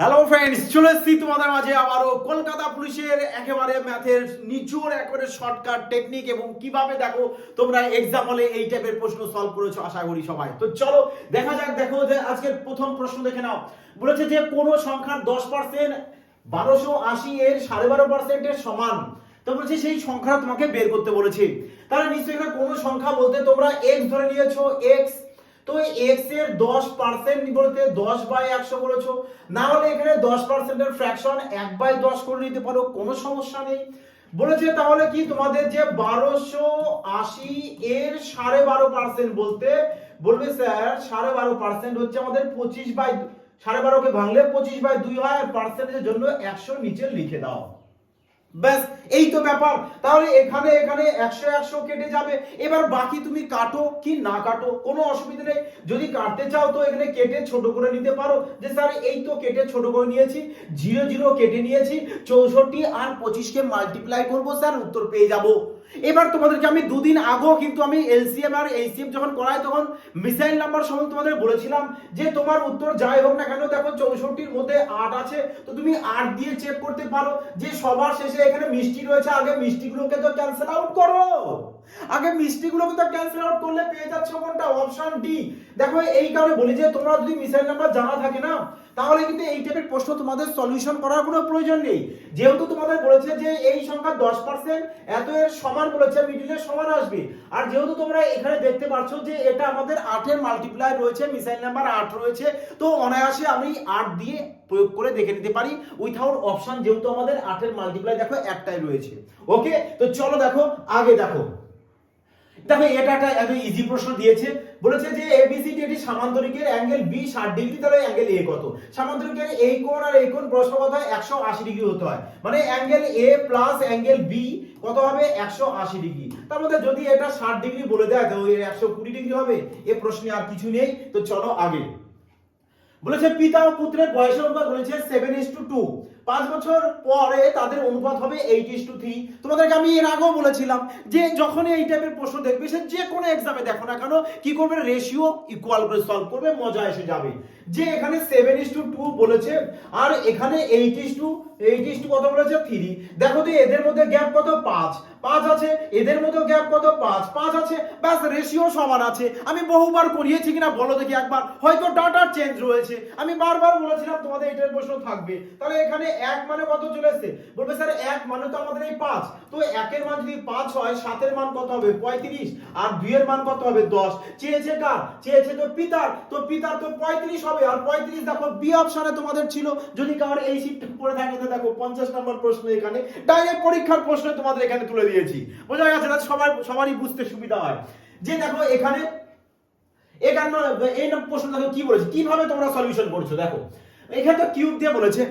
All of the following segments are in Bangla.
হ্যালো ফ্রেন্ডস চলে এসেছি তোমাদের মাঝে আবারও। কলকাতা পুলিশের একেবারে ম্যাথের নিচুর একেবারে শর্টকাট টেকনিক এবং কীভাবে দেখো তোমরা এক্সাম হলে এই টাইপের প্রশ্ন সলভ করেছ, আশা করি সবাই। তো চলো, দেখা যাক, দেখো যে আজকের প্রথম প্রশ্ন দেখে নাও। বলেছে যে কোন সংখ্যার দশ পার্সেন্ট বারোশো আশি এর সাড়ে বারো পার্সেন্টের সমান। তো বলছে সেই সংখ্যা তোমাকে বের করতে বলেছে। তাহলে নিশ্চয়ই কোনো সংখ্যা বলতে তোমরা এক্স ধরে নিয়েছো এক্স তো এক্সের দশ পার্সেন্ট বলতে দশ বাই একশো করেছ না হলে এখানে দশ পার্সেন্টের ফ্র্যাকশন এক বাই দশ করে নিতে পারো, কোনো সমস্যা নেই। বলেছে তাহলে কি তোমাদের যে বারোশো আশি এর সাড়ে বারো পার্সেন্ট বলতে, বলবে স্যার, সাড়ে বারো পার্সেন্ট হচ্ছে আমাদের পঁচিশ বাই সাড়ে বারোকে ভাঙলে পঁচিশ বাই দুই হয় আর পার্সেন্টের জন্য একশো নিচে লিখে দাও। ব্যাস, এই তো ব্যাপার। তাহলে এখানে এখানে একশো একশো কেটে যাবে। এবার বাকি তুমি কাটো কি না কাটো, কোনো অসুবিধা নেই। যদি কাটতে চাও তো এখানে কেটে ছোট করে নিতে পারো। যে স্যার, এই তো কেটে ছোট করে নিয়েছি, জিরো জিরো কেটে নিয়েছি, চৌষট্টি আর পঁচিশকে মাল্টিপ্লাই করব, স্যার, উত্তর পেয়ে যাব। এবার তোমাদেরকে আমি দুদিন আগেও কিন্তু আমি এলসিএম আর এইচসিএম যখন করাই, তখন মিসাইল নাম্বার সম্বন্ধে তোমাদের বলেছিলাম যে তোমার উত্তর যাই হোক না কেন, দেখো চৌষট্টির মধ্যে আট আছে, তো তুমি আট দিয়ে চেক করতে পারো যে সবার শেষে এখানে মিষ্টি রয়েছে, আগে মিষ্টিগুলোকে তো ক্যান্সেল আউট করো। আগে মিষ্টিগুলোকে তো ক্যান্সেল আউট করলে পেয়ে যাচ্ছ কোনটা? অপশন ডি দেখো, এই কারণে বলি যে, তোমরা যদি মিসাইল নাম্বার জানা থাকে না, তাহলে কিন্তু এই টাইপের প্রশ্ন তোমাদের সলিউশন করার কোনো প্রয়োজন নেই। যেহেতু তোমাদের বলেছে যে, এই সংখ্যা দশ পার্সেন্ট এত এর সমান বলেছে মিডিলের সমান আসবে। আর যেহেতু তোমরা এখানে দেখতে পাচ্ছ যে, এটা আমাদের আটের মাল্টিপ্লাই রয়েছে মিসাইল নাম্বার আট রয়েছে, তো অনায়াসে আমি আট দিয়ে প্রয়োগ করে দেখে নিতে পারি। উইথাউট অপশন যেহেতু আমাদের আটের মাল্টিপ্লাই দেখো একটাই রয়েছে। ওকে তো চলো দেখো, আগে দেখো। দেখো এটা একটা এত ইজি প্রশ্ন দিয়েছে। বলেছে যে এ এবিসিডি এটি সামান্তরিকের অ্যাঙ্গেল বি ষাট ডিগ্রি, তাহলে অ্যাঙ্গেল এ কত? সামান্তরিকের এই কোণ আর এই কোণ প্রশ্ন হয় একশো আশি ডিগ্রি হতে হয়। মানে angle A plus angle B কত হবে? একশো আশি ডিগ্রি। তার মধ্যে যদি এটা ষাট ডিগ্রি বলে দেয় তো একশো কুড়ি ডিগ্রি হবে। এ প্রশ্নে আর কিছু নেই, তো চলো আগে। বলেছে পিতা ও পুত্রের বয়সের অনুপাত বলেছে সেভেন ইস টু টু পাঁচ বছর পরে তাদের অনুপাত হবে এইট ইস টু থ্রি তোমাদেরকে আমি এর আগেও বলেছিলাম যে যখনই এই টাইপের প্রশ্ন দেখবে, সে যে কোনো এক্সামে দেখো না কেন, কি করবে? রেশিও ইকুয়াল করে সলভ করবে, মজা এসে যাবে। যে এখানে সেভেন ইস টু টু বলেছে, আর এখানে eight is two eight is two কত বলেছে? থ্রি দেখো তো এদের মধ্যে গ্যাপ কত? পাঁচ। পাঁচ আছে। এদের মধ্যে গ্যাপ কত? পাঁচ। পাঁচ আছে। ব্যাস রেশিও সমান আছে। আমি বহুবার করিয়েছি কিনা বলো দেখি একবার। হয়তো ডাটা চেঞ্জ রয়েছে। আমি বারবার বলেছিলাম তোমাদের এটার প্রশ্ন থাকবে। তাহলে এখানে এক মানে কত চলে এসছে? বলবে স্যার, এক মানে তো আমাদের এই পাঁচ। তো একের মান যদি পাঁচ হয়, সাতের মান কত হবে? পঁয়ত্রিশ। আর দুইয়ের মান কত হবে? দশ। চেয়েছে কার? চেয়েছে তো পিতার। তো পিতার তো পঁয়ত্রিশ হবে। আর পঁয়ত্রিশ দেখো বি অপশনে তোমাদের ছিল, যদি কারোর এই শিফট পড়ে থাকে, তো দেখো পঞ্চাশ নম্বর প্রশ্ন এখানে। ডাইরেক্ট পরীক্ষার প্রশ্ন তোমাদের এখানে তুলে দিয়েছি। বোঝা গেছে না? সবার, সবারই বুঝতে সুবিধা হয়। যে দেখো এখানে একান্ন এই প্রশ্ন দেখো কি বলেছে? কীভাবে তোমরা সলিউশন করছ? দেখো, এখানে তো কিউব দিয়ে বলেছে।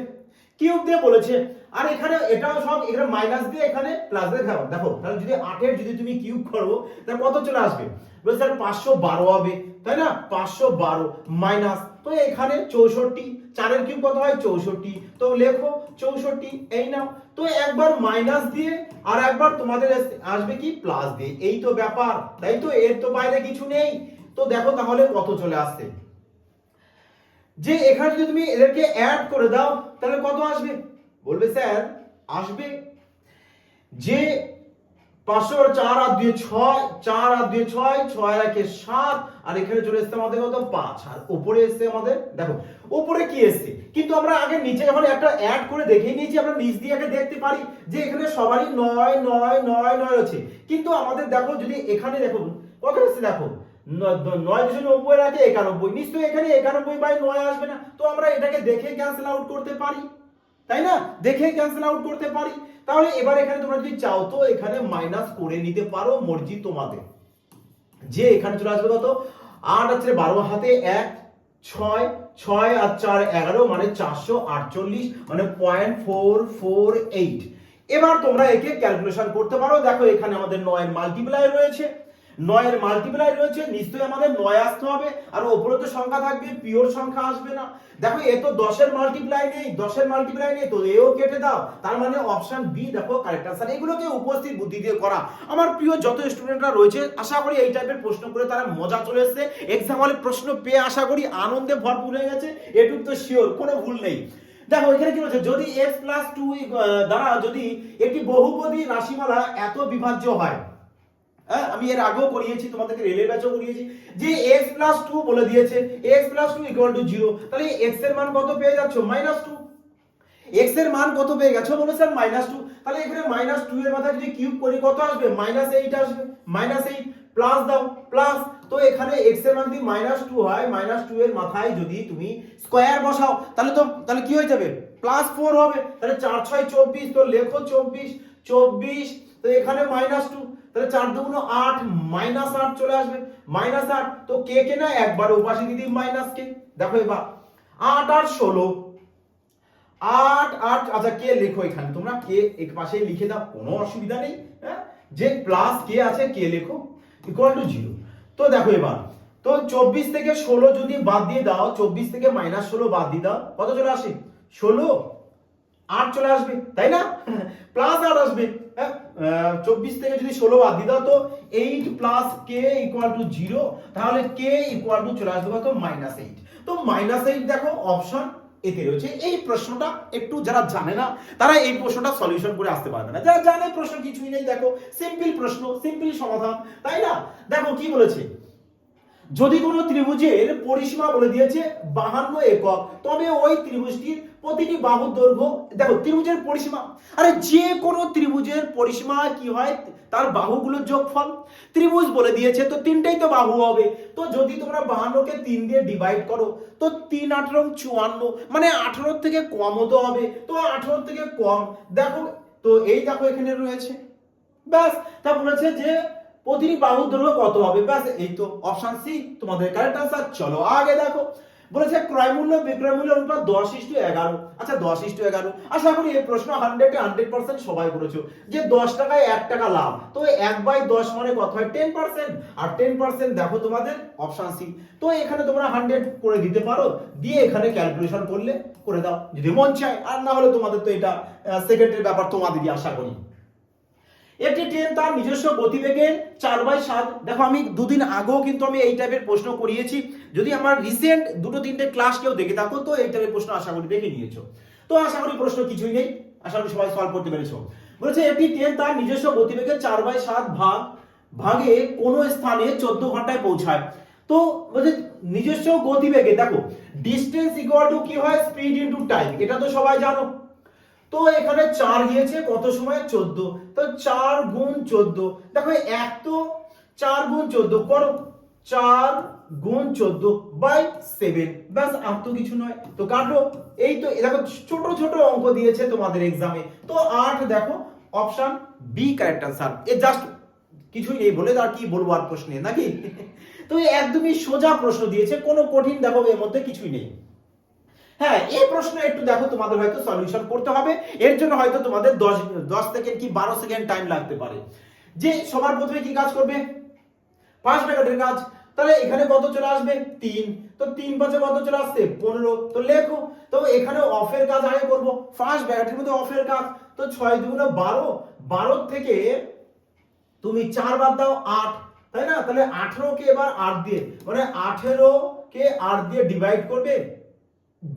কিউব দিয়ে বলেছে আর এখানে এটাও সব, এখানে মাইনাস দিয়ে এখানে প্লাস দিয়ে দেখো, তাহলে যদি আটের যদি তুমি কিউব করো, তাহলে কত চলে আসবে? বলছে স্যার পাঁচশো বারো হবে, তাই না? পাঁচশো বারো মাইনাস তো এখানে চৌষট্টি, চারের কিউব কত হয়? চৌষট্টি। তো লেখো চৌষট্টি, এই নাও। তো একবার মাইনাস দিয়ে আর একবার তোমাদের আসবে কি? প্লাস দিয়ে। এই তো ব্যাপার, তাই তো? এর তো বাইরে কিছু নেই। তো দেখো তাহলে কত চলে আসছে। যে এখানে যদি তুমি এদেরকে অ্যাড করে দাও, তাহলে কত আসবে? বলবে, স্যার, আসবে? যে পাঁচশো চার আর দুই ছয়, চার আর দুই ছয় ছয় একে সাত, আর এখানে চলে এসছে আমাদের কত? পাঁচ। আর উপরে এসছে আমাদের, দেখো উপরে কি এসছে? কিন্তু আমরা আগে নিচে যখন একটা অ্যাড করে দেখে নিয়েছি, আমরা নিচ দিয়ে আগে দেখতে পারি যে এখানে সবারই নয় নয় নয় নয় আছে কিন্তু আমাদের দেখো, যদি এখানে দেখো কত এসছে দেখো? নয় দুশো নব্বই রাখে একানব্বই। নিশ্চয়ই এখানে একানব্বই বাই নয় আসবে না। তো আমরা এটাকে দেখে ক্যান্সেল আউট করতে পারি। তাই না? দেখে ক্যান্সেল আউট করতে পারি। তাহলে এবার এখানে তোমরা যদি চাও তো এখানে মাইনাস করে নিতে পারো মর্জি তোমাদের। যে এখানে চলে আসবে কত? আট আছে বারো হাতে এক, ছয় ছয় আর চার এগারো মানে চারশো আটচল্লিশ মানে পয়েন্ট ফোর ফোর এইট এবার তোমরা একে ক্যালকুলেশন করতে পারো। দেখো এখানে আমাদের নয়ের মাল্টিপ্লাই রয়েছে নয়ের মাল্টিপ্লাই রয়েছে, নিশ্চয়ই আমাদের নয় আসতে হবে, আর ওপরে তো সংখ্যা থাকবে, পিওর সংখ্যা আসবে না। দেখো, এ তো দশের মাল্টিপ্লাই নেই, দশের মাল্টিপ্লাই নেই, তো এও কেটে দাও। তার মানে অপশন বি দেখো কারেক্ট আনসার এগুলোকে উপস্থিত বুদ্ধি দিয়ে করা। আমার প্রিয় যত স্টুডেন্টরা রয়েছে, আশা করি এই টাইপের প্রশ্ন করে তারা মজা চলে এসছে। এক্সাম হলে প্রশ্ন পেয়ে আশা করি আনন্দে ভরপুর হয়ে গেছে। এটুক তো শিওর কোনো ভুল নেই। দেখো, এখানে কি বলছে যদি এক্স প্লাস টু দ্বারা যদি একটি বহুপদী রাশিমালা এত বিভাজ্য হয় হ্যাঁ আমি এর আগেও করিয়েছি, তোমাদেরকে রেলের ব্যাচও করিয়েছি। যে এক্স প্লাস টু বলে দিয়েছে X plus two equal to zero তাহলে এক্সের মান কত পেয়ে যাচ্ছ? মাইনাস টু এক্সের মান কত পেয়ে গেছো বলো স্যার মাইনাস টু তাহলে এখানে মাইনাস টু এর মাথায় যদি কিউব করি, কত আসবে? মাইনাস এইট আসবে। মাইনাস এইট প্লাস দাও প্লাস তো এখানে এক্সের মান যদি মাইনাস টু হয় মাইনাস টু এর মাথায় যদি তুমি স্কোয়ার বসাও, তাহলে তো, তাহলে কি হয়ে যাবে? প্লাস ফোর হবে। তাহলে চার, ছয়, চব্বিশ, তো লেখো চব্বিশ। চব্বিশ তো এখানে মাইনাস টু তাহলে চার দুগুণ আট মাইনাস আট চলে আসবে। মাইনাস আট, তো কে কে না? একবার উপাসী দিদি মাইনাস কে। দেখো এবার, আট আর ষোলো, আট আট আচ্ছা কে লেখো এখানে? তোমরা কে এক পাশে লিখে দাও, কোনো অসুবিধা নেই হ্যাঁ? যে প্লাস কে আছে, কে লেখো ইকুয়াল টু জিরো তো দেখো এবার, তো চব্বিশ থেকে ষোলো যদি বাদ দিয়ে দাও, চব্বিশ থেকে মাইনাস ষোলো বাদ দিয়ে দাও, কত চলে আসে? ষোলো, আট চলে আসবে, তাই না? প্লাস আট আসবে। চব্বিশ থেকে যদি ষোলো বাদ দাও, তো eight plus K equal to zero তাহলে কে ইকুয়াল টু চলে আসবে কত? মাইনাস এইট তো মাইনাস এইট দেখো অপশন এতে রয়েছে। এই প্রশ্নটা একটু যারা জানে না, তারা এই প্রশ্নটা সলিউশন করে আসতে পারবে না। যারা জানে, প্রশ্ন কিছুই নেই, দেখো। সিম্পল প্রশ্ন সিম্পল সমাধান, তাই না? দেখো, কি বলেছে? যদি কোনো ত্রিভুজের পরিসীমা বলে দিয়েছে বাহান্ন একক, তবে ওই ত্রিভুজটির প্রতিটি বাহুর দৈর্ঘ্য, দেখো, ত্রিভুজের পরিসীমা। আরে যে কোনো ত্রিভুজের পরিসীমা কি হয়? তার বাহুগুলোর যোগফল। ত্রিভুজ বলে দিয়েছে, তো তিনটেই তো বাহু হবে। তো যদি তোমরা বাহান্নকে তিন দিয়ে ডিভাইড করো, তো তিন, আঠারো চুয়ান্ন মানে আঠারো থেকে কম হতে হবে। তো আঠারো থেকে কম, দেখো, তো এই দেখো এখানে রয়েছে। ব্যাস, তা বলেছে যে প্রতিটি বাহুর দৈর্ঘ্য কত হবে? ব্যাস, এই তো অপশন সি তোমাদের কারেক্ট আনসার চলো আগে দেখো। বলেছে ক্রয় মূল্য বিক্রয় মূল্য অনুপাত দশ ইস্টু এগারো। আচ্ছা দশ ইস্টু এগারো। আশা করি এই প্রশ্ন হান্ড্রেডে হান্ড্রেড পার্সেন্ট সবাই করেছ। যে দশ টাকায় এক টাকা লাভ, তো এক বাই দশ মানে কত হয়? টেন পার্সেন্ট আর টেন পার্সেন্ট দেখো তোমাদের অপশন সি তো এখানে তোমরা হান্ড্রেড করে দিতে পারো, দিয়ে এখানে ক্যালকুলেশন করলে করে দাও, যদি মন চায়। আর না হলে তোমাদের তো এটা সেকেন্ডের ব্যাপার তোমাদেরই, আশা করি। একটি ট্রেন তার নিজস্ব গতিবেগে চার বাই সাত। দেখো, আমি দুদিন আগেও কিন্তু আমি এই টাইপের প্রশ্ন করিয়েছি। যদি আমার রিসেন্ট দুটো তিনটে ক্লাস কেউ দেখে থাকো, তো এই টাইপের প্রশ্ন আশা করি দেখে নিয়েছো। তো আশা করি প্রশ্ন কিছুই নেই। আশা করি সবাই সলভ করতে পেরেছ। বলেছে একটি ট্রেন তার নিজস্ব গতিবেগে চার বাই সাত ভাগ, ভাগে কোনো স্থানে চোদ্দ ঘন্টায় পৌঁছায়। তো বলছে, নিজস্ব গতিবেগে, দেখো ডিস্টেন্স ইকুয়াল টু কি হয়? স্পিড ইনটু টাইম এটা তো সবাই জানো। তো এখানে চার গিয়েছে, কত সময়? চোদ্দ। তো চার গুণ চোদ্দ। দেখো এক তো চার গুণ চোদ্দ করো, চার গুণ চোদ্দ বাই সেভেন ব্যাস, আর তো কিছু নয়। তো কাটো, এই তো, দেখো, ছোট ছোট অঙ্ক দিয়েছে তোমাদের এক্সামে তো আট দেখো অপশন বি কারেক্ট আনসার এ জাস্ট কিছুই নেই বলে, আর কি বলব আর প্রশ্নে, নাকি? তো একদমই সোজা প্রশ্ন দিয়েছে, কোনো কঠিন দেখো এর মধ্যে কিছুই নেই। হ্যাঁ এই প্রশ্ন একটু দেখো, তোমাদের হয়তো সলিউশন করতে হবে। এর জন্য হয়তো তোমাদের দশ দশ সেকেন্ড কি বারো সেকেন্ড টাইম লাগতে পারে। যে সবার প্রথমে কি কাজ করবে? পাঁচ ব্র্যাকেটের কাজ। তাহলে এখানে কত চলে আসবে? তিন। তো তিন পাঁচে কত চলে আসছে? পনেরো। তো লেখো। তো এখানে অফের কাজ আগে করব। ফার্স্ট ব্র্যাকেটের মধ্যে অফের কাজ। তো ছয় দুগুণে বারো। বারো থেকে তুমি চার বাদ দাও, আট। তাই না? তাহলে আঠেরো কে এবার আট দিয়ে মানে আঠেরো কে আট দিয়ে ডিভাইড করবে।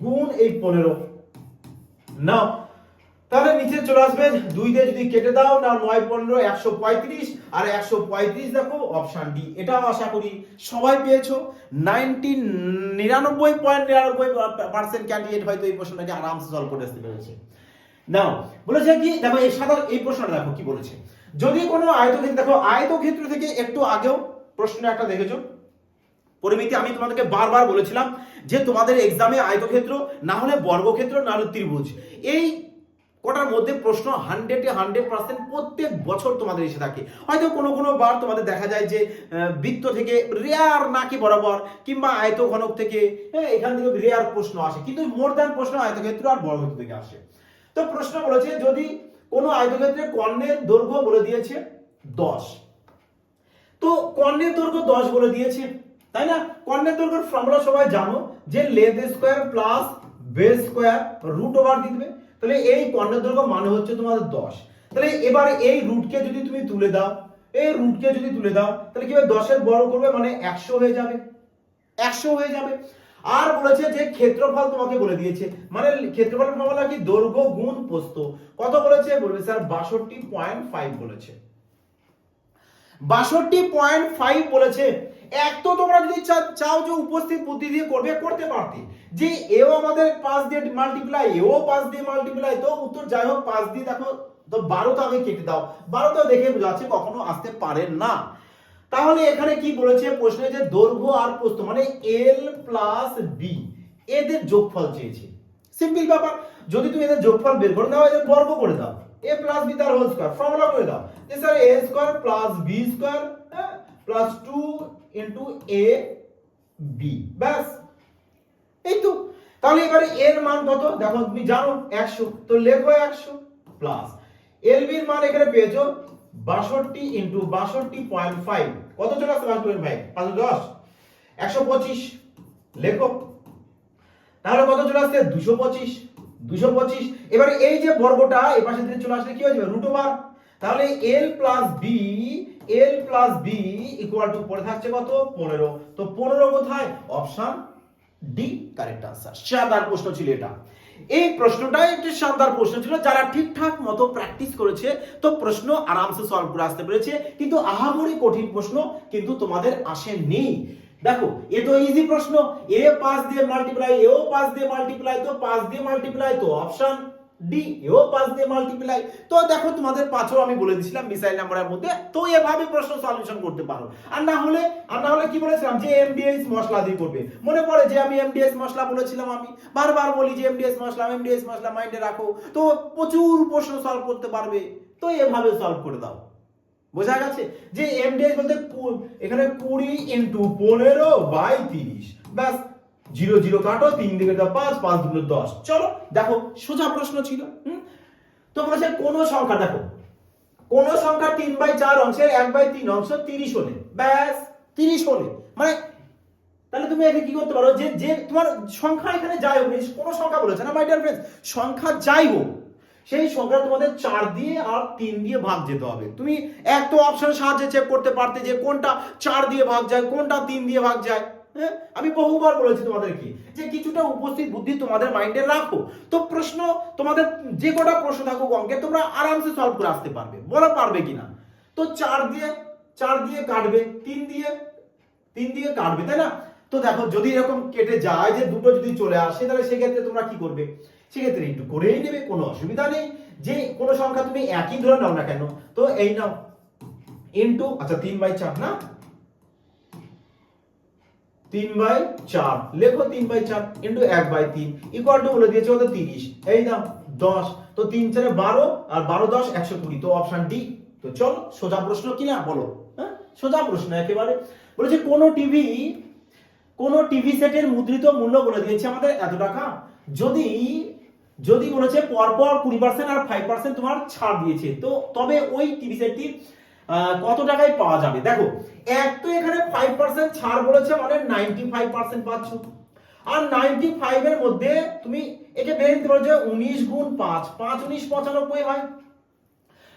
গুণ এই পনেরো। নাও, তাহলে নিচে চলে আসবে দুই দিয়ে যদি কেটে দাও, না নয়, পনেরো, একশো পঁয়ত্রিশ, আর একশো পঁয়ত্রিশ দেখো অপশান ডি এটাও আশা করি সবাই পেয়েছ। নাইনটি নিরানব্বই পয়েন্ট নিরানব্বই পার্সেন্ট ক্যান্ডিডেট হয়তো এই প্রশ্নটাকে আরামসে সলভ করে আসতে পেরেছে। নাও, বলেছে কি, দেখো, এই সাধারণ এই প্রশ্নটা দেখো কি বলেছে। যদি কোনো আয়তক্ষেত্র দেখো, আয়তক্ষেত্র থেকে একটু আগেও প্রশ্ন একটা দেখেছ। পরিমিতি আমি তোমাদেরকে বারবার বলেছিলাম যে তোমাদের এক্সামে আয়তক্ষেত্র, না হলে বর্গক্ষেত্র, না হলে ত্রিভুজ। এই কটার মধ্যে প্রশ্ন হান্ড্রেডে হান্ড্রেড পার্সেন্ট প্রত্যেক বছর তোমাদের এসে থাকে। হয়তো কোনো কোনো বার তোমাদের দেখা যায় যে বৃত্ত থেকে রেয়ার নাকি বরাবর, কিংবা আয়ত ঘনক থেকে হ্যাঁ এখান থেকে রেয়ার প্রশ্ন আসে। কিন্তু মোর দ্যান প্রশ্ন আয়তক্ষেত্র আর বর্গক্ষেত্র থেকে আসে। তো প্রশ্ন বলেছে, যদি কোনো আয়তক্ষেত্রে কর্ণের দৈর্ঘ্য বলে দিয়েছে দশ, তো কর্ণের দৈর্ঘ্য দশ বলে দিয়েছে তাই না? কর্ণের দৈর্ঘ্যের ফর্মুলা সবাই জানো যে length square plus base square root over দেবে। তাহলে এই কর্ণের দৈর্ঘ্য মানে হচ্ছে তোমাদের দশ। তাহলে এবারে এই রুটকে যদি তুমি তুলে দাও, এই রুটকে যদি তুলে দাও, তাহলে কি হবে? দশের বড় করবে মানে একশো হয়ে যাবে। একশো হয়ে যাবে। আর বলেছে যে ক্ষেত্রফল তোমাকে বলে দিয়েছে। মানে ক্ষেত্রফল ফর্মুলা কি? দৈর্ঘ্য গুণ প্রস্থ। কত বলেছে? বলবে স্যার, বাষট্টি পয়েন্ট ফাইভ বলেছে। বাষট্টি পয়েন্ট ফাইভ বলেছে। এক তো তোমরা যদি চাও যে উপস্থিত বুদ্ধি দিয়ে করবে, করতে পারতে। যে এও আমাদের পাঁচ দিয়ে মাল্টিপ্লাই এও পাঁচ দিয়ে মাল্টিপ্লাই তো উত্তর যাই হোক, পাঁচ দিয়ে দেখো, তো বারোটা আগে কেটে দাও। বারোটা দেখে বোঝাচ্ছে কখনো আসতে পারে না। তাহলে এখানে কি বলেছে প্রশ্নে, যে দৈর্ঘ্য আর প্রস্থ মানে এল প্লাস বি এদের যোগফল চেয়েছে। সিম্পল ব্যাপার। যদি তুমি এদের যোগফল বের করে দাও, এদের বর্গ করে দাও। এ প্লাস বি তার হোল স্কয়ার ফর্মুলা করে দাও। যে sir A square plus B square plus two into A B ব্যাস। এই তো। তাহলে এবারে এর মান কত? দেখো, তুমি জানো, একশো। তো লেখো একশো প্লাস এল বির মান এখানে পেয়েছ বাষট্টি ইন্টু বাষট্টি পয়েন্ট ফাইভ কত চলে আসছে বাষট্টি পয়েন্ট ফাইভ পাঁচশো দশ। একশো পঁচিশ। লেখো। তাহলে কত চলে আসছে? দুশো পঁচিশ। দুশো পঁচিশ। এবারে এই যে বর্গটা এই পাশে চলে আসলে কি হয়ে যাবে? রুট ওভার তাহলে L plus B L plus B equal to পড়ে থাকছে কত? পনেরো। তো পনেরো কোথায়? অপশন ডি কারেক্ট আনসার শানদার প্রশ্ন ছিল এটা। এই প্রশ্নটাই একটি শানদার প্রশ্ন ছিল, যারা ঠিকঠাক মতো প্র্যাকটিস করেছে, তো প্রশ্ন আরামসে সলভ করে আসতে পেরেছে। কিন্তু আহামরি কঠিন প্রশ্ন কিন্তু তোমাদের আসেনি। দেখো, এ তো ইজি প্রশ্ন। এ পাঁচ দিয়ে মাল্টিপ্লাই এও পাঁচ দিয়ে মাল্টিপ্লাই তো পাঁচ দিয়ে মাল্টিপ্লাই তো অপশন ডি এও পাঁচ দিয়ে মাল্টিপ্লাই তো দেখো তোমাদের পাঁচও আমি বলে দিছিলাম মিসাইল নাম্বারের মধ্যে। তো এভাবে প্রশ্ন সলিউশন করতে পারো। আর না হলে, আর না হলে কি বলেছিলাম যে এমডিএস মশলা দিয়ে করবে। মনে পড়ে যে আমি এমডিএস মশলা বলেছিলাম আমি। বারবার বলি যে এমডিএস মশলা এমডিএস মশলা মাইন্ডে রাখো। তো প্রচুর প্রশ্ন সলভ করতে পারবে। তো এভাবে সলভ করে দাও। বোঝা গেছে? যে এমডিএস বলতে এখানে কুড়ি ইন্টু পনেরো বাই তিরিশ। ব্যাস জিরো জিরো কাটো, তিন দিকে দাও পাঁচ পাঁচ দুটো দশ। চলো, দেখো, সোজা প্রশ্ন ছিল, হুম? তো বলেছে কোন সংখ্যা দেখো। কোন সংখ্যা তিন বাই চার অংশের এক বাই তিন অংশ তিরিশ হলে। ব্যাস, তিরিশ হলে। মানে তাহলে তুমি এখানে কি করতে পারো? যে যে তোমার সংখ্যা এখানে যাই হোক কোন সংখ্যা বলেছে না মাই ডিয়ার ফ্রেন্ডস সংখ্যা যাই হোক, সেই সংখ্যা তোমাদের চার দিয়ে আর তিন দিয়ে ভাগ যেতে হবে। তুমি এক তো অপশনের সাহায্যে চেক করতে পারতে যে কোনটা চার দিয়ে ভাগ যায়, কোনটা তিন দিয়ে ভাগ যায়। হ্যাঁ? আমি বহুবার বলেছি তোমাদেরকে যে কিছুটা উপস্থিত বুদ্ধি তোমাদের মাইন্ডে রাখো। তো প্রশ্ন, তোমাদের যে কটা প্রশ্ন থাকুক অঙ্কে, তোমরা আরামসে সলভ করে আসতে পারবে। বলা পারবে কিনা? তো চার দিয়ে চার দিয়ে কাটবে, তিন দিয়ে তিন দিয়ে কাটবে, তাই না? তো দেখো, যদি এরকম কেটে যায় যে দুটো যদি চলে আসে, তাহলে সেক্ষেত্রে তোমরা কি করবে? সেক্ষেত্রে একটু করেই নেবে, কোনো অসুবিধা নেই। যে কোনো সংখ্যা তুমি একই ধরে নাও না কেন, তো এই নাও। ইন্টু আচ্ছা তিন বাই চার, না? তিন বাই চার। লেখো তিন বাই চার ইন্টু এক বাই তিন ইকুয়াল টু বলে দিয়েছে কত তিরিশ। এই দাম দশ। তো তিন চারে বারো আর বারো দশ একশো কুড়ি। তো অপশন ডি তো চলো, সোজা প্রশ্ন কি না বলো। হ্যাঁ? সোজা প্রশ্ন একেবারে। বলেছে, কোন টিভি কোন টিভি সেটের মুদ্রিত মূল্য বলে দিয়েছে আমাদের এত টাকা। যদি যদি বলেছে, পরপর কুড়ি পার্সেন্ট আর ফাইভ পার্সেন্ট তোমার ছাড় দিয়েছে। তো তবে ওই টিভি সেটটি কত টাকায় পাওয়া যাবে? দেখো, এক তো এখানে ফাইভ পার্সেন্ট ছাড় বলেছে মানে নাইনটি ফাইভ পার্সেন্ট পাচ্ছ। আর নাইনটি ফাইভ এর মধ্যে তুমি একে বের দিতে পারো যে উনিশ গুণ পাঁচ পাঁচ উনিশ পঁচানব্বই হয়।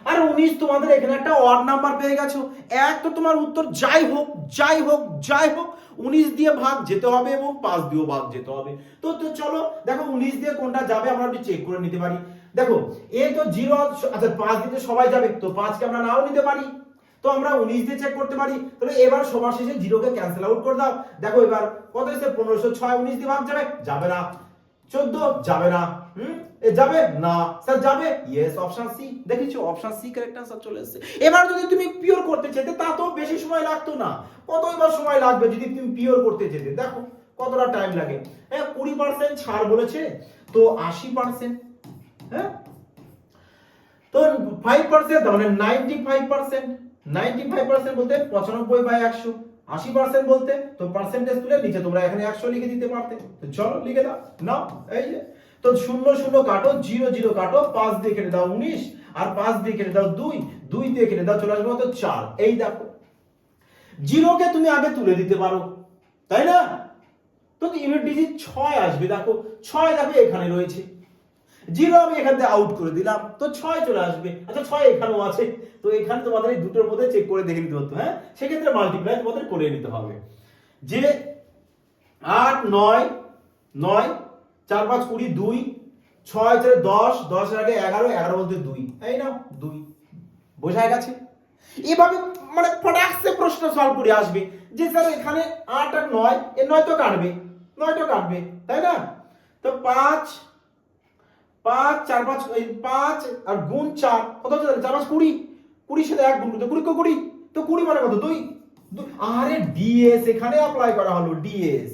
আর উনিশ তোমাদের এখানে একটা অড নাম্বার পেয়ে গেছো। এক তো তোমার উত্তর যাই হোক যাই হোক যাই হোক, উনিশ দিয়ে ভাগ যেতে হবে এবং পাঁচ দিয়েও ভাগ যেতে হবে। তো তো চলো, দেখো উনিশ দিয়ে কোনটা যাবে আমরা একটু চেক করে নিতে পারি। দেখো, এ তো জিরো আচ্ছা পাঁচ দিয়ে সবাই যাবে, তো পাঁচকে আমরা নাও নিতে পারি। তো আমরা উনিশ দিয়ে চেক করতে পারি। তাহলে এবার সবার শেষে জিরোকে ক্যান্সেল আউট করে দাও। দেখো এবার কত এসে পনেরোশো ছয়, উনিশ দিয়ে ভাগ যাবে? যাবে না। চোদ্দ, যাবে না। হুম? যাবে? না। স্যার, যাবে? ইয়েস অপশন সি দেখেছ? অপশন সি কারেক্ট আনসার চলে এসেছে। এবার যদি তুমি পিওর করতে চেতে তা তো বেশি সময় লাগতো না। কত এবার সময় লাগবে যদি তুমি পিওর করতে যেতে? দেখো, কতটা টাইম লাগে। হ্যাঁ কুড়ি পার্সেন্ট ছাড় বলেছে। তো আশি পার্সেন্ট হ্যাঁ? তো ফাইভ পার্সেন্ট মানে ninety five percent ninety five percent বলতে পঁচানব্বই বাই একশো, আশি পার্সেন্ট বলতে তো পার্সেন্টেজ তুলে নিচে তোমরা এখানে একশো লিখে দিতে পারতে। তো চলো লিখে দাও। নাও, এই যে। তো শূন্য শূন্য কাটো, জিরো জিরো কাটো, পাঁচ দিয়ে কেটে দাও উনিশ, আর পাঁচ দিয়ে কেটে দাও দুই দুই দিয়ে কেটে দাও চলে আসবে কত চার। এই দেখো। জিরোকে তুমি আগে তুলে দিতে পারো, তাই না? তো ইউনিট ডিজিট ছয় আসবে, দেখো। ছয় দেখো, এখানে রয়েছে। জিরো আমি এখান থেকে আউট করে দিলাম, তো ছয় চলে আসবে। আচ্ছা ছয় এখানেও আছে। তো এখানে তোমাদের এই দুটোর মধ্যে চেক করে দেখে নিতে হতো হ্যাঁ? সেক্ষেত্রে মাল্টিপ্লাই তোমাদের করে নিতে হবে। যে আট, নয় নয়, চার পাঁচ কুড়ি, দুই, ছয় চার দশ, দশের আগে এগারো এগারো বলতে দুই। এই না দুই। বোঝা গেছে? এভাবে মানে ফটাকসে প্রশ্ন সলভ করে আসবে যে স্যার এখানে আট আর নয়, এ নয় তো কাটবে, নয় তো কাটবে, তাই না? তো পাঁচ পাঁচ, চার পাঁচ পাঁচ আর গুণ চার, কত হচ্ছে চার পাঁচ কুড়ি। কুড়ির সাথে এক গুণ করতে কুড়ি কুড়ি? তো কুড়ি মানে কত? দুই। আরে ডিএস এখানে অ্যাপ্লাই করা হলো ডিএস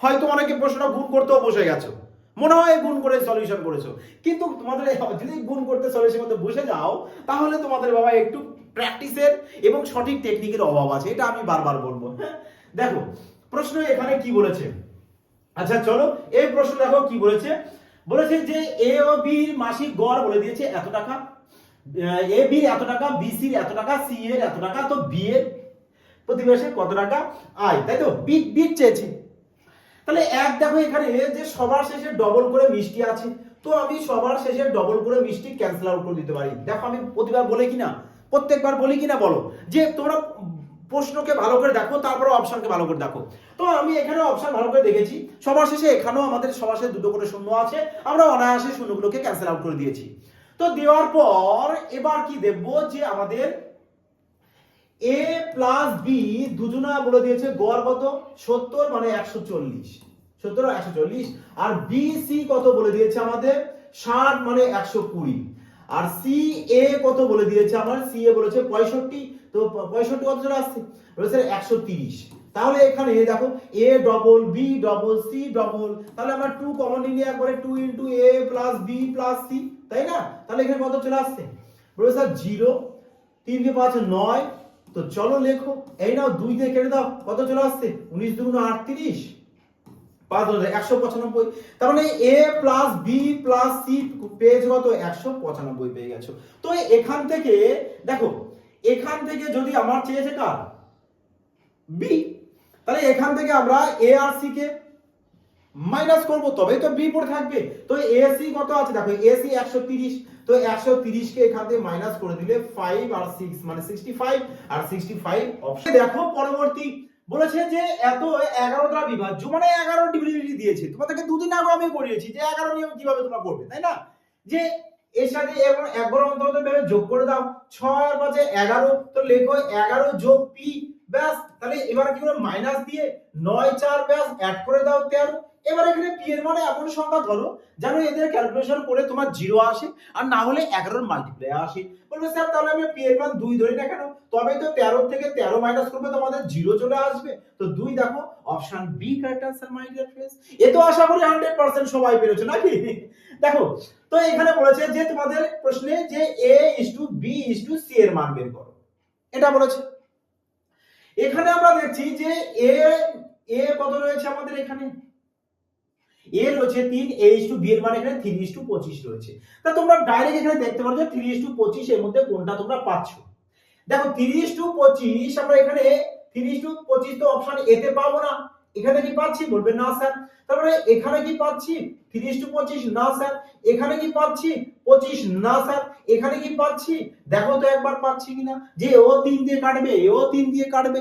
হয়তো অনেকে প্রশ্নটা গুণ করতেও বসে গেছো। মনে হয় গুণ করে সলিউশন করেছ। কিন্তু তোমাদের যদি গুণ করতে সলিউশন করতে বসে যাও, তাহলে তোমাদের বাবা একটু প্র্যাকটিসের এবং সঠিক টেকনিকের অভাব আছে। এটা আমি বারবার বলব। হ্যাঁ? দেখো, প্রশ্ন এখানে কি বলেছে? আচ্ছা চলো, এই প্রশ্ন দেখো কি বলেছে? বলেছে যে এ ও বির মাসিক গড় বলে দিয়েছে এত টাকা। এ বির এত টাকা বি সির এত টাকা সি এর এত টাকা, তো বি এর প্রতি মাসে কত টাকা? আয় তাই তো? বি বি চেয়েছে। তাহলে এক দেখো এখানে, যে সবার শেষে ডবল করে মিষ্টি আছে, তো আমি সবার শেষে ডবল করে মিষ্টি ক্যান্সেল আউট করে দিতে পারি। দেখো আমি প্রতিবার বলে কিনা? প্রত্যেকবার বলি কিনা বলো? যে তোমরা প্রশ্নকে ভালো করে দেখো, তারপরে অপশনকে ভালো করে দেখো। তো আমি এখানে অপশন ভালো করে দেখেছি। সবার শেষে এখানেও আমাদের সবার শেষে দুটো করে শূন্য আছে। আমরা অনায়াসে শূন্যগুলোকে ক্যান্সেল আউট করে দিয়েছি। তো দেওয়ার পর এবার কি দেখব যে আমাদের এ প্লাস বি দুজনা বলে দিয়েছে গড় কত? সত্তর মানে একশো চল্লিশ। সত্তর একশো চল্লিশ। আর বি সি কত বলে দিয়েছে আমাদের? ষাট মানে একশো কুড়ি। আর সি এ কত বলে দিয়েছে আমার সি এ বলেছে পঁয়ষট্টি। তো পঁয়ষট্টি কত চলে আসছে? বলেছে একশো তিরিশ। তাহলে এখানে দেখো A double B double C double তাহলে আমরা টু কমন নিয়ে একবারে two into A plus B plus C তাই না? তাহলে এখানে কত চলে আসছে? বলে স্যার জিরো তিন দিয়ে পাঁচ, নয়, তো চলো লেখো। এই নাও, দুই দিয়ে কেটে দাও, কত চলে আসছে? উনিশ দুগুণ আটত্রিশ, পাঁচ হাজার একশো পঁচানব্বই। তার মানে A plus B plus C পেয়েছে কত? একশো পঁচানব্বই পেয়ে গেছো। তো এখান থেকে, দেখো, এখান থেকে যদি আমার চেয়েছে কার? বি তাহলে এখান থেকে আমরা এ আর সি কে মাইনাস করব তবেই তো বি পড়ে থাকবে। তো এসি কত আছে? দেখো এসি একশো তিরিশ। তো একশো তিরিশ কে এখান থেকে মাইনাস করে দিলে ফাইভ আর সিক্স মানে সিক্সটি ফাইভ আর সিক্সটি ফাইভ অপশন দেখো, পরবর্তী বলেছে যে এত এগারোটা বিভাজ্য মানে এগারো ডিভিডিটি দিয়েছে। তোমাদেরকে দুদিন আগে আমি করিয়েছি যে এগারো নিয়ম কীভাবে তোমরা করবে, তাই না? যে এর সাথে একবার অন্তত ভেবে যোগ করে দাও। ছয় আর পাঁচে এগারো, তো লেখো এগারো যোগ পি ব্যাস, তাহলে এবার কি করে মাইনাস দিয়ে নয় চার ব্যাস অ্যাড করে দাও তেরো। এবার এখানে পি এর মানে এমন সংখ্যা ধরো, যেন এদের ক্যালকুলেশন করে তোমার জিরো আসে, আর না হলে এগারোর মাল্টিপ্লাই আসে। বলবে, স্যার, তাহলে আমি পি এর মান দুই ধরি না কেন? তবে তো তেরো থেকে তেরো মাইনাস করবে, তোমাদের জিরো চলে আসবে। তো দুই দেখো option B correct answer my dear friends এ তো আশা করি হান্ড্রেড পার্সেন্ট সবাই পেরেছ নাকি? দেখো, তো এখানে বলেছে যে তোমাদের প্রশ্নে যে ইস টু সি এর মান বের করো। এটা বলেছে। এখানে আমরা দেখছি যে এ এ কত রয়েছে আমাদের এখানে? এ রয়েছে তিন, এ ইস টু বি এর মানে এখানে থ্রি ইস টু পঁচিশ রয়েছে। তা তোমরা ডাইরেক্ট এখানে দেখতে পারো যে থ্রি ইস টু পঁচিশ এর মধ্যে কোনটা তোমরা পাচ্ছ। দেখো থ্রি ইস টু পঁচিশ, আমরা এখানে থ্রি ইস টু পঁচিশ তো অপশন এতে পাবো না। এখানে কি পাচ্ছি? বলবে না স্যার তারপরে এখানে কি পাচ্ছি? থ্রি ইস টু পঁচিশ, না স্যার এখানে কি পাচ্ছি? পঁচিশ না স্যার, এখানে কি পাচ্ছি? দেখো তো একবার পাচ্ছি কিনা। যে ও তিন দিয়ে কাটবে ও তিন দিয়ে কাটবে।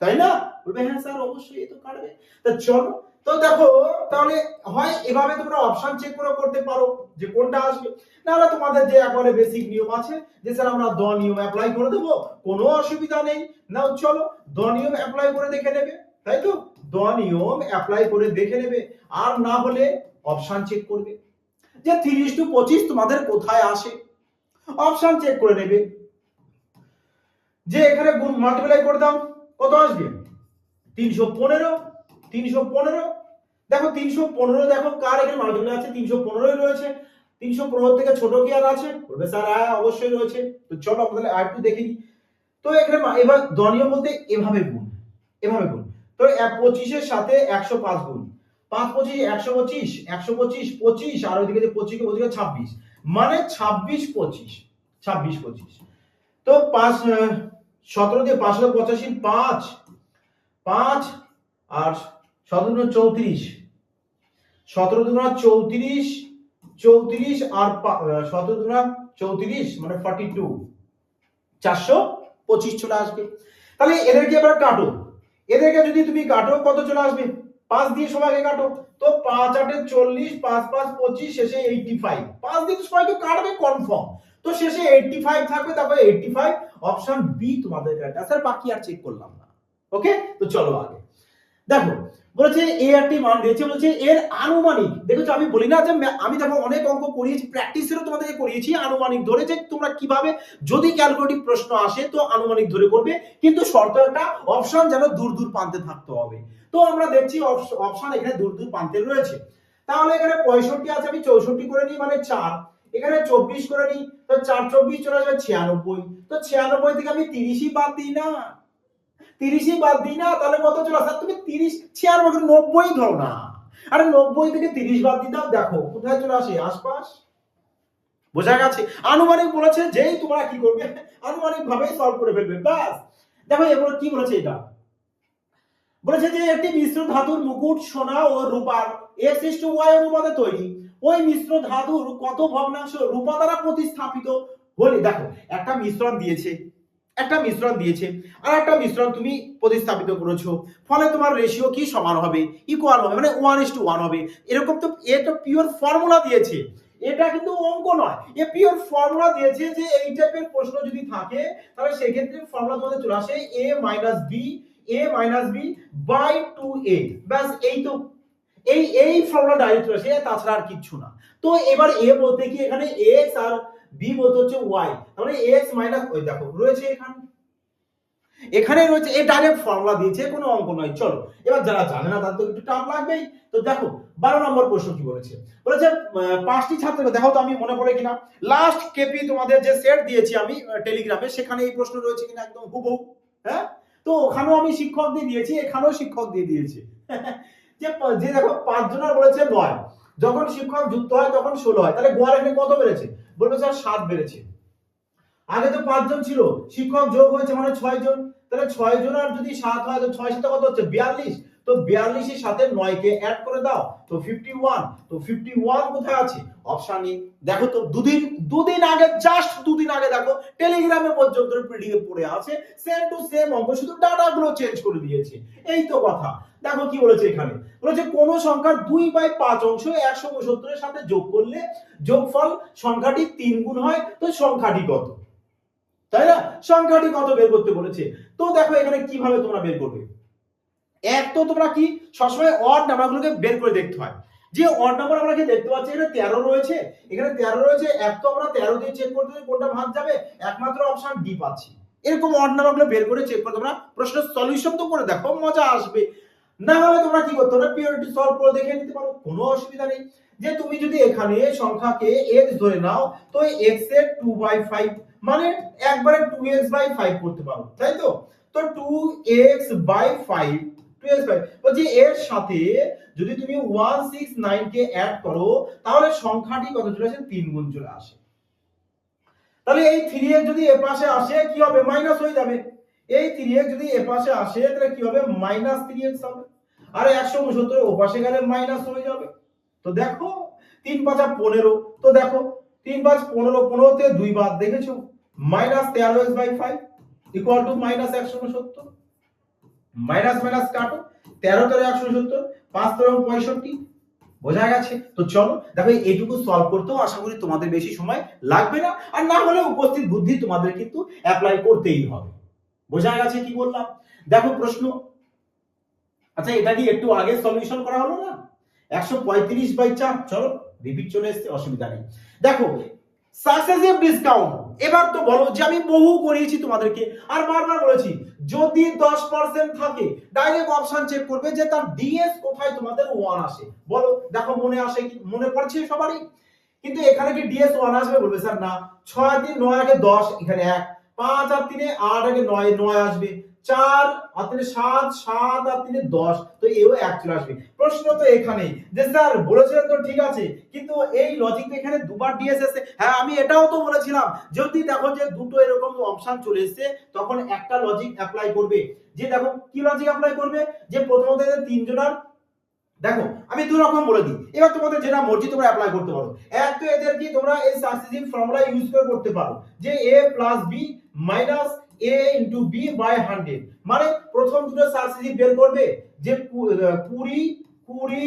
তাই না? বলবে হ্যাঁ স্যার, অবশ্যই তো কাটবে। তা চলো। তো দেখো, তাহলে হয় এভাবে তোমরা অপশন চেক করে করতে পারো যে কোনটা আসবে। নাহলে তোমাদের যে একবারে বেসিক নিয়ম আছে, যে স্যার আমরা দ নিয়ম অ্যাপ্লাই করে দেবো, কোনো অসুবিধা নেই। না চলো, দ নিয়ম অ্যাপ্লাই করে দেখে নেবে। তাই তো? দ নিয়ম অ্যাপ্লাই করে দেখে নেবে। আর না হলে অপশন চেক করবে। যে তিরিশ টু পঁচিশ তোমাদের কোথায় আসে? অপশন চেক করে নেবে। যে এখানে গুণ মাল্টিপ্লাই করে দাও, কত আসবে? তিনশো পনেরো তিনশো পনেরো। দেখো, তিনশো পনেরো, দেখো, কার এখানে মাল্টিপ্লাই আছে? তিনশো পনেরোই রয়েছে। তিনশো পনেরো থেকে ছোট কি আর আছে? বলবে, স্যার হ্যাঁ অবশ্যই রয়েছে। তো চলো আপনাদের আর একটু দেখে তো এখানে এবার দনীয় বলতে এভাবে গুণ এভাবে গুণ। তো পঁচিশের সাথে একশো পাঁচ গুণ। পাঁচ পঁচিশ, একশো পঁচিশ একশো পঁচিশ পঁচিশ, আর ওইদিকে যে পঁচিশকে পঁচিশকে ছাব্বিশ। মানে ছাব্বিশ পঁচিশ ছাব্বিশ পঁচিশ। তো পাঁচ সতেরো দিয়ে পাঁচশো পঁচাশি, পাঁচ পাঁচ, আর সতেরো চৌত্রিশ। সতেরো দুগুণ চৌত্রিশ চৌত্রিশ, আর সতেরো দুগুণ চৌত্রিশ মানে ফর্টি টু চারশো পঁচিশ চলে আসবে। তাহলে এদেরকে এবার কাটো। এদেরকে যদি তুমি কাটো, কত চলে আসবে? পাঁচ দিয়ে সবাইকে কাটো। তো পাঁচ, আটে চল্লিশ, পাঁচ পাঁচ, পঁচিশ, শেষে এইটটি ফাইভ পাঁচ দিয়ে সবাইকে কাটবে কনফার্ম তো শেষে এইটটি ফাইভ থাকবে, তারপরে এইটটি ফাইভ অপশন বি তোমাদের কাছে। স্যার বাকি আর চেক করলাম না। ওকে তো চলো আগে। দেখো, বলেছে এ একটি মান দিয়েছে, বলছে এর আনুমানিক, দেখেছ, আমি বলি না যে আমি দেখো অনেক অঙ্ক করিয়েছি প্র্যাকটিসেরও তোমাদেরকে করিয়েছি, আনুমানিক ধরে যে তোমরা কীভাবে, যদি ক্যালকুলেটিভ প্রশ্ন আসে, তো আনুমানিক ধরে করবে। কিন্তু শর্ত একটা অপশন যেন দূর দূর প্রান্তে থাকতে হবে। তো আমরা দেখছি অপশন এখানে দূর দূর প্রান্তে রয়েছে। তাহলে এখানে পঁয়ষট্টি আছে, আমি চৌষট্টি করে নিই মানে চার। এখানে চব্বিশ করে নিই, তো চার চব্বিশ চলে আসবে ছিয়ানব্বই। তো ছিয়ানব্বই থেকে আমি তিরিশই বাদ দিই না। তিরিশই বাদ দিই না, তাহলে কত চলে আসে তুমি তিরিশ, ছিয়ানব্বই, নব্বই ধরো না। আরে নব্বই থেকে তিরিশ বাদ দিতে দেখো, কোথায় চলে আসে? আশপাশ? বোঝা গেছে? আনুমানিক বলেছে, যেই তোমরা কি করবে? আনুমানিক ভাবে সলভ করে ফেলবে, ব্যাস। দেখো, এরপর কি বলেছে এটা? বলেছে যে একটি মিশ্র ধাতুর মুকুট, সোনা ও রূপার এক্স ইস টু ওয়াই অনুপাতে তৈরি। ওই মিশ্র ধাতুর কত ভগ্নাংশ রূপা দ্বারা প্রতিস্থাপিত? হলে দেখো, একটা মিশ্রণ দিয়েছে, একটা মিশ্রণ দিয়েছে, আর একটা মিশ্রণ তুমি প্রতিস্থাপিত করেছ। ফলে তোমার রেশিও কি সমান হবে? ইকুয়াল হবে মানে ওয়ান ইস টু ওয়ান হবে। এরকম তো এটা পিওর ফর্মুলা দিয়েছে। এটা কিন্তু অঙ্ক নয়। এ পিওর ফর্মুলা দিয়েছে যে এই টাইপের প্রশ্ন যদি থাকে, তাহলে সেক্ষেত্রে ফর্মুলা তোমাদের চলে আসে A minus B A minus B by two এ এই তো, এই এই ফর্মুলা ডাইরেক্ট আসে, তাছাড়া আর কিচ্ছু না। তো এবার এ বলতে কি, এখানে এক্স আর বি বলতে হচ্ছে ওয়াই তাহলে এক্স মাইনাস ওই দেখো, রয়েছে এখানে। এখানে রয়েছে এই ডাইরেক্ট ফর্মুলা দিয়েছে, কোনো অঙ্ক নয়। চলো, এবার যারা জানে না, তাদের তো একটু টাফ লাগবেই। তো দেখো, বারো নম্বর প্রশ্ন কি বলেছে? বলেছে পাঁচটি ছাত্রকে, দেখো তো আমি মনে পড়ে কিনা লাস্ট কেপি তোমাদের যে সেট দিয়েছি আমি টেলিগ্রামে সেখানে এই প্রশ্ন রয়েছে কিনা, একদম হুবহু হ্যাঁ? তো ওখানেও আমি শিক্ষক দিয়ে দিয়েছি, এখানেও শিক্ষক দিয়ে দিয়েছি। যে যে দেখো পাঁচ জনের বলেছে নয়। যখন শিক্ষক যুক্ত হয়, তখন ষোলো হয়। তাহলে গোয়ার এখানে কত বেড়েছে? বলবে স্যার, সাত বেড়েছে। আগে তো পাঁচজন ছিল, শিক্ষক যোগ হয়েছে মানে ছয় জন। তাহলে ছয় জন আর যদি সাত হয়, তো ছয় সাথে কত হচ্ছে? বিয়াল্লিশ। তো বিয়াল্লিশের সাথে নয়কে অ্যাড করে দাও। তো ফিফটি ওয়ান তো ফিফটি ওয়ান কোথায় আছে? অপশন এ দেখো তো, দুদিন দুদিন আগে জাস্ট দুদিন আগে দেখো টেলিগ্রামে পর্যন্ত পিডিএফ পড়ে আছে সেম টু সেম অঙ্ক, শুধু ডাটা গুলো চেঞ্জ করে দিয়েছে। এই তো কথা। দেখো কি বলেছে এখানে। বলেছে, কোন সংখ্যার দুই বাই পাঁচ অংশ একশো উনসত্তরের সাথে যোগ করলে যোগফল সংখ্যাটি তিন গুণ হয়, তো সংখ্যাটি কত? তাই না? সংখ্যাটি কত বের করতে বলেছে। তো দেখো এখানে কীভাবে তোমরা বের করবে। এক তো তোমরা কি? সবসময় অড নাম্বারগুলোকে বের করে দেখতে হয়। যে অড নাম্বার আমরা দেখতে পাচ্ছি, এখানে তেরো রয়েছে। এখানে তেরো রয়েছে, এক তো আমরা তেরো দিয়ে চেক করতে কোনটা ভাগ যাবে? একমাত্র অপশন ডি পাচ্ছি। এরকম অড নাম্বারগুলো বের করে চেক করে তোমরা প্রশ্নের সলিউশন তো করে দেখো, মজা আসবে। না হলে তোমরা কি করতে পারো? পিওরিটি সলভ করে দেখে নিতে পারো, কোনো অসুবিধা নেই। যে তুমি যদি এখানে সংখ্যাকে এক্স ধরে নাও, তো এক্সের টু বাই ফাইভ মানে একবারে টু এক্স বাই ফাইভ করতে পারো, তাই তো? তো টু এক্স বাই ফাইভ এর সাথে যদি তুমি ওয়ান সিক্স নাইন কে অ্যাড করো, তাহলে সংখ্যাটি কত চলে আসে? তিন গুণ চলে আসে। তাহলে এই থ্রি এক্স যদি এ পাশে আসে, কি হবে? মাইনাস হয়ে যাবে। এই থ্রি এক্স যদি এ পাশে আসে, তাহলে কি হবে? মাইনাস থ্রি এক্স হবে আর একশো উনসত্তর, ও পাশে গেলে মাইনাস হয়ে যাবে। তো দেখো, তিন পাঁচা পনেরো। তো দেখো, তিন পাঁচ, পনেরো, পনেরোতে দুই বাদ দেখেছ? মাইনাস তেরো X by five equal to minus একশো উনসত্তর। মাইনাস মাইনাস কাটো, তেরো তেরো একশো উনসত্তর পাঁচ তেরো পঁয়ষট্টি, বোঝা গেছে? তো চলো, দেখো এইটুকু সলভ করতেও আশা করি তোমাদের বেশি সময় লাগবে না, আর না হলে উপস্থিত বুদ্ধি তোমাদের কিন্তু অ্যাপ্লাই করতেই হবে। বোঝা গেছে কি বললাম? দেখো, প্রশ্ন। আচ্ছা এটা কি একটু আগে সলিউশন করা হলো না? একশো পঁয়ত্রিশ বাই চার, চলো রিপিট চলে এসছে, অসুবিধা নেই। দেখো সাকসেসিভ ডিসকাউন্ট এবার তো বলো যে আমি বহু করিয়েছি তোমাদেরকে, আর বারবার বলেছি, যদি দশ পার্সেন্ট থাকে ডাইরেক্ট অপশন চেক করবে যে তার ডিএস কোথায় তোমাদের ওয়ান আসে। বলো, দেখো মনে আসে কি, মনে পড়ছে সবারই? কিন্তু এখানে কি ডিএস ওয়ান আসবে বলবে স্যার? না, ছয় তিন নয় আগে দশ, এখানে এক, পাঁচ আর তিনে আট আগে নয় নয় আসবে। চার আর তিনে সাত সাত আর তিনে দশ। তো এও এক চলে আসবে। প্রশ্ন তো এখানেই যে, স্যার, বলেছিলেন তো ঠিক আছে, কিন্তু এই লজিক এখানে দুবার ডিএস এসে হ্যাঁ আমি এটাও তো বলেছিলাম, যদি দেখো যে দুটো এরকম অপশন চলে এসেছে, তখন একটা লজিক অ্যাপ্লাই করবে। যে দেখো, কি লজিক অ্যাপ্লাই করবে? যে প্রথমত তিনজনের, দেখো, আমি দু রকম বলে দিই। এবার তোমাদের যেটা মর্জি তোমরা অ্যাপ্লাই করতে পারো। এক তো এদের কি তোমরা এই সাকসেসিভ ফর্মুলা ইউজ করে করতে পারো। যে A plus B minus A into B by hundred মানে প্রথম দুটো সাকসেসিভ বের করবে যে কুড়ি কুড়ি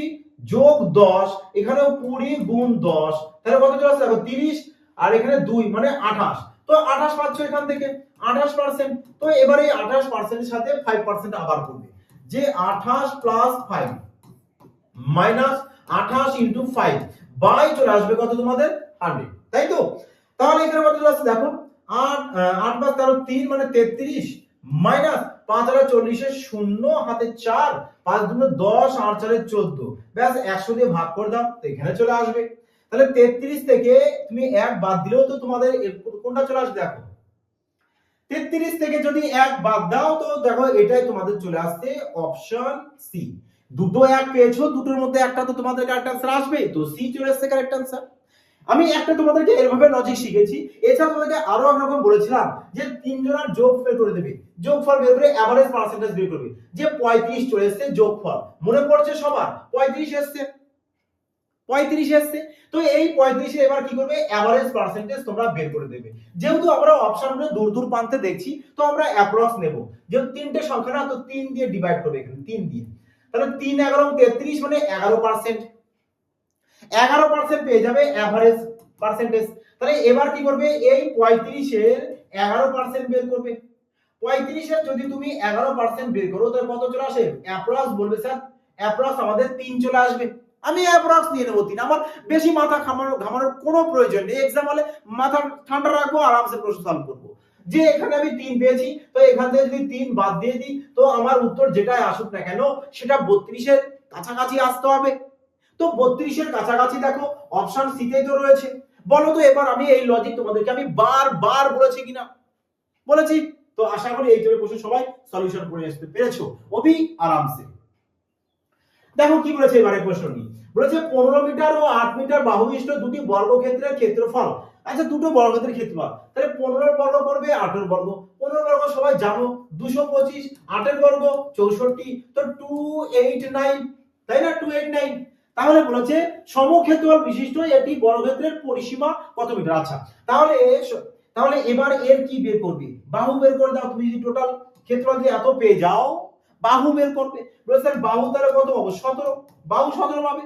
যোগ দশ, এখানেও কুড়ি গুণ দশ। তাহলে কত চলে আসছে? তিরিশ, আর এখানে দুই মানে আঠাশ। তো আঠাশ পাচ্ছ এখান থেকে? আঠাশ পার্সেন্ট তো এবারে আঠাশ পার্সেন্টের সাথে ফাইভ পার্সেন্ট আবার করবে। যে আঠাশ প্লাস ফাইভ মাইনাস আঠাশ ইন্টু ফাইভ বাই চলে আসবে কত তোমাদের? হান্ড্রেড তাই তো? তাহলে এখানে কত চলে দেখো আট আট পাঁচ তেরো তিন মানে তেত্রিশ, মাইনাস পাঁচ হাজার চল্লিশের শূন্য, হাতে চার, পাঁচ দুটো দশ, আট চোদ্দ। ব্যাস, একশো দিয়ে ভাগ করে দাও, তো এখানে চলে আসবে। তাহলে তেত্রিশ থেকে তুমি এক বাদ দিলেও তো তোমাদের কোনটা চলে আসবে, দেখো। তেত্রিশ থেকে যদি এক বাদ দাও, তো দেখো এটাই তোমাদের চলে আসছে অপশন সি দুটো এক পেয়েছ, দুটোর মধ্যে একটা তো তোমাদের কারেক্ট আনসার আসবে, তো সি চলে আসছে কারেক্ট আনসার আমি একটা তোমাদেরকে এরভাবে লজিক শিখেছি। এছাড়া তোমাদেরকে আরও একরকম বলেছিলাম যে তিনজনের যোগ বের করে দেবে। যোগফল বের করে অ্যাভারেজ পার্সেন্টেজ বের করবে। যে পঁয়ত্রিশ চলে এসছে যোগফল। মনে পড়ছে সবার? পঁয়ত্রিশ এসছে। পঁয়ত্রিশ এসছে। তো এই পঁয়ত্রিশে এবার কি করবে? অ্যাভারেজ পার্সেন্টেজ তোমরা বের করে দেবে। যেহেতু আমরা অপশনগুলো দূর দূর প্রান্তে দেখছি, তো আমরা অ্যাপ্রক্স নেব। যেহেতু তিনটে সংখ্যা না, তো তিন দিয়ে ডিভাইড করবে এখানে। তিন দিয়ে। তাহলে তিন, এগারো, তেত্রিশ মানে এগারো পার্সেন্ট এগারো পার্সেন্ট পেয়ে যাবে অ্যাভারেজ পার্সেন্টেজ তাহলে এবার কি করবে? এই পঁয়ত্রিশের এগারো পার্সেন্ট বের করবে। পঁয়ত্রিশের যদি তুমি এগারো পার্সেন্ট বের করো, তাহলে কত চলে আসে? অ্যাপ্রক্স বলবে স্যার অ্যাপ্রক্স আমাদের তিন চলে আসবে। আমি অ্যাপ্রক্স নিয়ে নেব তিন। আমার বেশি মাথা ঘামানো ঘামানোর কোনো প্রয়োজন নেই। এক্সাম হলে মাথা ঠান্ডা রাখব, আরামসে প্রশ্ন সলভ করব। যে এখানে আমি তিন পেয়েছি, তো এখান থেকে যদি তিন বাদ দিয়ে দিই, তো আমার উত্তর যেটাই আসুক না কেন, সেটা বত্রিশের কাছাকাছি আসতে হবে। তো বত্রিশের কাছাকাছি দেখো অপশন সিতেই তো রয়েছে। বলো তো এবার আমি এই লজিক তোমাদেরকে আমি বার বার বলেছি কিনা? বলেছি। তো আশা করি এই জন্য প্রশ্ন সবাই সলিউশন করে আসতে পেরেছ। অভি, আরামসে। দেখো কি বলেছে এবারে প্রশ্ন নিয়ে। বলেছে পনেরো মিটার ও আট মিটার বাহুবিষ্ট দুটি বর্গক্ষেত্রের ক্ষেত্রফল। আচ্ছা দুটো বর্গক্ষেত্রের ক্ষেত্রফল। তাহলে পনেরো বর্গ করবে, আটের বর্গ। পনেরো বর্গ সবাই জানো, দুশো পঁচিশ, আটের বর্গ, চৌষট্টি। তো টু এইট নাইন তাই না? টু এইট নাইন তাহলে বলেছে, সমক্ষেত্রফল বিশিষ্ট এটি বর্গক্ষেত্রের পরিসীমা কত মিটার? আচ্ছা তাহলে তাহলে এবার এর কি বের করবে? বাহু বের করে দাও, তুমি যদি টোটাল ক্ষেত্রফল দিয়ে এত পেয়ে যাও, বাহু বের করবে। বলেছে বাহু তাহলে কত পাবো? সতেরো। বাহু সতেরো পাবে।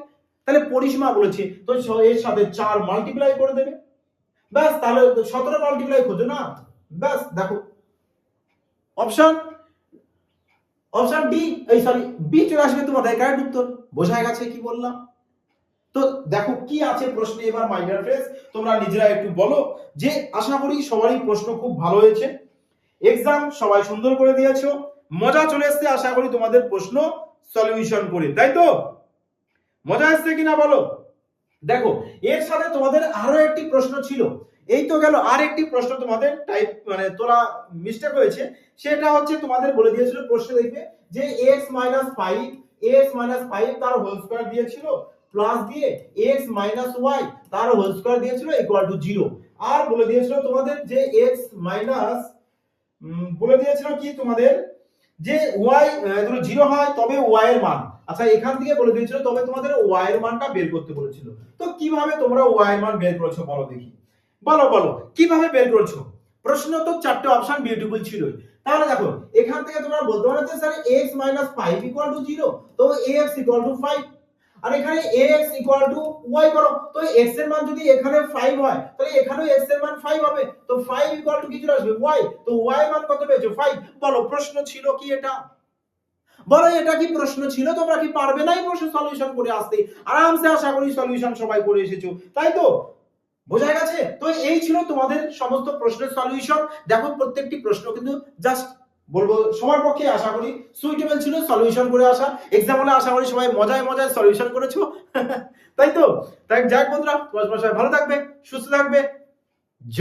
তাহলে পরিসীমা বলেছে, তো এর সাথে চার মাল্টিপ্লাই করে দেবে। ব্যাস, তাহলে সতেরো মাল্টিপ্লাই খোঁজো না? ব্যাস, দেখো। অপশন অপশন ডি এই সরি বি চলে আসবে তোমাদের কারেক্ট উত্তর। বোঝা গেছে কি বললাম? তো দেখো কি আছে প্রশ্নে এবার মাই ডিয়ার ফ্রেন্ডস তোমরা নিজেরা একটু বলো যে আশা করি সবারই প্রশ্ন খুব ভালো হয়েছে। এক্সাম সবাই সুন্দর করে দিয়েছ। মজা চলে এসছে, আশা করি তোমাদের প্রশ্ন সলিউশন করে। তাই তো? মজা আসছে কিনা বলো? দেখো, এর সাথে তোমাদের আরও একটি প্রশ্ন ছিল। এই তো গেল, আর একটি প্রশ্ন তোমাদের টাইপ মানে তোলা মিস্টেক হয়েছে। সেটা হচ্ছে তোমাদের বলে দিয়েছিল প্রশ্ন দেখবে যে x minus five X minus five তার হোল স্কোয়ার দিয়েছিল প্লাস দিয়ে এক্স মাইনাস ওয়াই তার হোল স্কোয়ার দিয়েছিল ইকুয়াল টু জিরো আর বলে দিয়েছিল তোমাদের যে এক্স মাইনাস বলে দিয়েছিল কি তোমাদের? যে ওয়াই ধরো জিরো হয়, তবে ওয়াই এর মান। আচ্ছা এখান থেকে বলে দিয়েছিল, তবে তোমাদের ওয়াই এর মানটা বের করতে বলেছিল। তো কীভাবে তোমরা ওয়াই এর মান বের করেছ বলো দেখি। বলো বলো, কীভাবে বের করেছ? প্রশ্ন তো চারটে অপশন বিউটিফুল ছিল তাহলে দেখো, এখান থেকে তোমরা বলতে পারো যে sir x minus five equal to zero তো ax ইকুয়াল টু ফাইভ আর এখানে ax ইকুয়াল টু y করো, তো x এর মান যদি এখানে 5 হয়, তাহলে এখানেও x এর মান 5 হবে। তো 5 ইকুয়াল টু কি চলে আসবে? y তো y মান কত পেয়েছ? 5 বলো, প্রশ্ন ছিল কি এটা? বলো, এটা কি প্রশ্ন ছিল? তোমরা কি পারবে না এই প্রশ্ন সলিউশন করে আসতে? আরামসে আশা করি সলিউশন সবাই করে এসেছ। তাই তো? বোঝা গেছে? তো এই ছিল তোমাদের সমস্ত প্রশ্নের সলিউশন দেখো, প্রত্যেকটি প্রশ্ন কিন্তু জাস্ট বলব, সবার পক্ষে আশা করি সুইটেবল ছিল সলিউশন করে আসা। এক্সাম হলে আশা করি সবাই মজায় মজায় সলিউশন করেছ। তাই তো? তাই যাক বন্ধুরা, তোমার সবাই ভালো থাকবে, সুস্থ থাকবে।